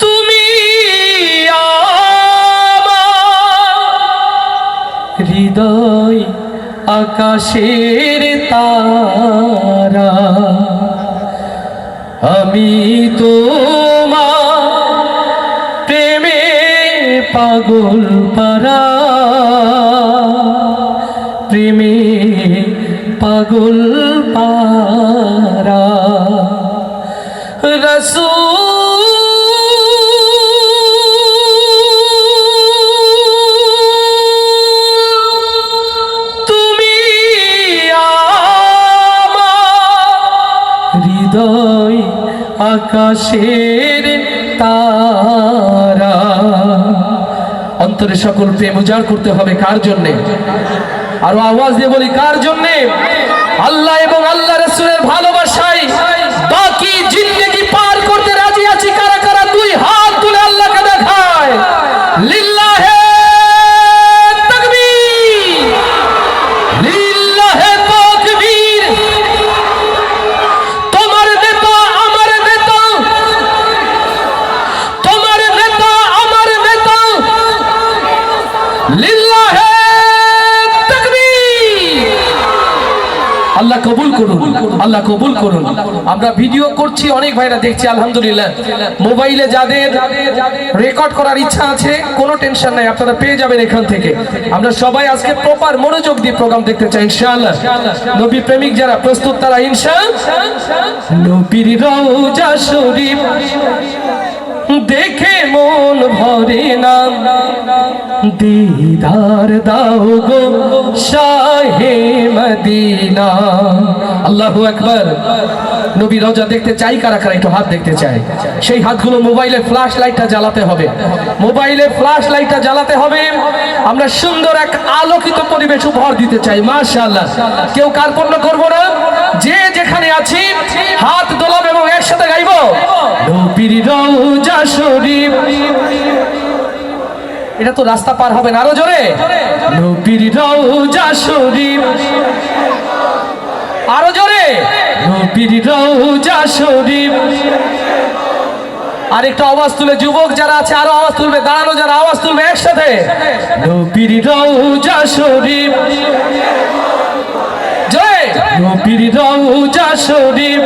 তুমি হৃদয় আকাশের তারা। আমি তোমার প্রেমে পাগল পারা। প্রেমে পাগল পারা রসূল হৃদয় আকাশের তারা। অন্তরে সকল প্রেম উজাড় করতে হবে কার জন্যে? আরও আওয়াজ দিয়ে বলি কার জন্যে? আল্লাহ এবং আল্লাহ রসুলের ভালোবাসায় বাকি জিন্দগি আল্লাহ কবুল করুন। আমরা ভিডিও করছি, অনেক ভাইরা দেখছি, আলহামদুলিল্লাহ। মোবাইলে যাদের রেকর্ড করার ইচ্ছা আছে, কোনো টেনশন নাই, আপনারা পেয়ে যাবেন এখান থেকে। আমরা সবাই আজকে প্রপার মনোযোগ দিয়ে প্রোগ্রাম দেখতে চাই, ইনশাআল্লাহ। নবী প্রেমিক যারা, প্রস্তুত তারা, ইনশাআল্লাহ। নবীর দেখে মন ভরে না। দিদার দাও গো শাহে মদিনা। আল্লাহু একবার নবী রোজা দেখতে চাই, কারা কারা একটু হাত দেখতে চাই সেই হাতগুলো মোবাইলে ফ্ল্যাশ লাইটটা জ্বালাতে হবে। মোবাইলে ফ্ল্যাশ লাইটটা জ্বালাতে হবে। আমরা সুন্দর এক আলোকিত পরিবেশ উপহার দিতে চাই, মাশাআল্লাহ। কেউ কার কার্পণ্য করব না। যে যেখানে আছি, হাত দোলাব এবং একসাথে গাইবো। নবীর রওজা শরীফ। এটা তো রাস্তা পার হবে না আরও জোরে। নবীর রওজা শরীফ। আরও জোরে। নবীর রওজা শরীফ। আর একটু আওয়াজ তুলে যুবক যারা আছে আরও আওয়াজ তুলবে দাঁড়ানো যারা আওয়াজ তুলবে একসাথে। নবীর রওজা শরীফ। জয় নবীর রওজা শরীফ।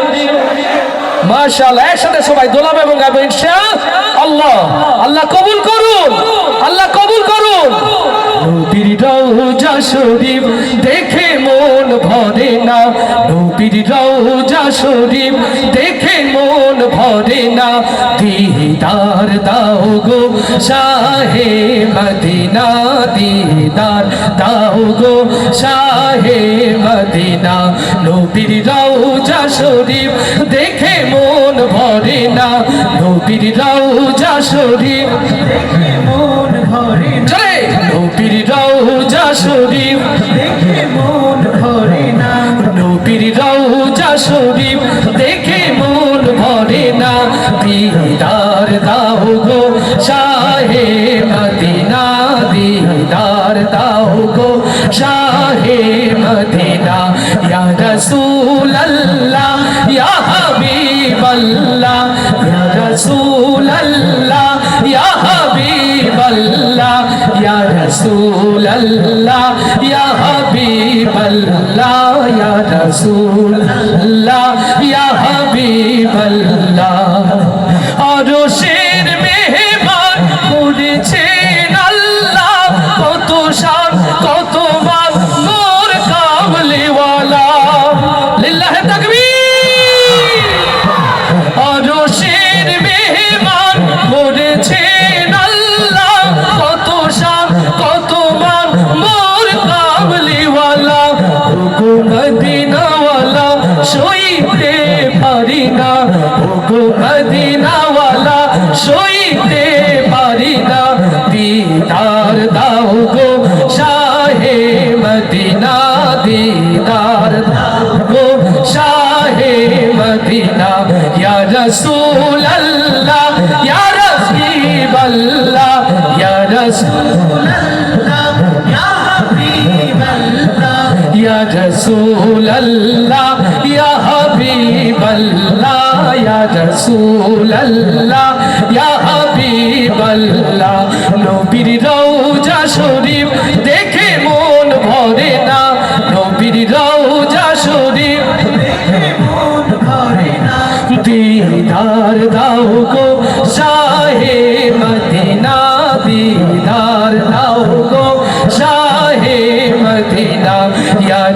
মাশাআল্লাহ একসাথে সবাই দোলাবে এবং গাবে আল্লাহ আল্লাহ কবুল করুন আল্লাহ কবুল করুন। নবীর রওজা শরীফ দেখে মন ভরে না। নবীর রওজা শরীফ দেখে মন ভরে না। দিদার দাও গো শাহে মদিনা দিদার দাও গো শাহে মদিনা। নবীর রওজা শরীফ দেখে মন ভরে না। নবীর রওজা শরীফ দেখে মন ভরে না। নবীর রওজা শরীফ দেখে দাও গো শাহে মদিনা, ইয়া রাসূল আল্লাহ ইয়া হাবিব আল্লাহ ইয়া রাসূল আল্লাহ ইয়া হাবিব আল্লাহ ইয়া রাসূল আল্লাহ ইয়া হাবিব আল্লাহ ইয়া রাসূল আল্লাহ কত রসুল আল্লাহ ইয়া হাবিব আল্লাহ ইয়া রসুল আল্লাহ ইয়া হাবিব আল্লাহ নবীর রওজা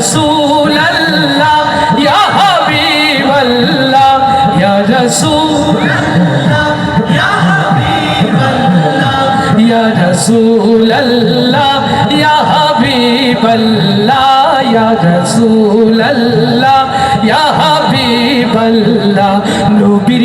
রসুল আল্লাহ হাবিব আল্লাহ রসুল রসুল আল্লাহ হাবিব আল্লাহ রসুল আল্লাহ হাবিব আল্লাহ নবীর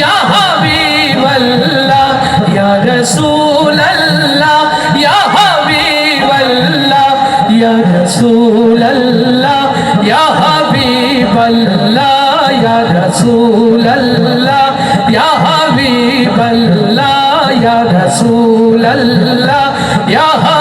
আল্লাহ ইয়া হাবিব আল্লাহ ইয়া রসুল আল্লাহ ইয়া হাবিব আল্লাহ ইয়া রসুল আল্লাহ ইয়া হাবিব আল্লাহ ইয়া রসুল আল্লাহ ইয়া হাবিব আল্লাহ ইয়া রসুল আল্লাহ ইয়া হাবিব আল্লাহ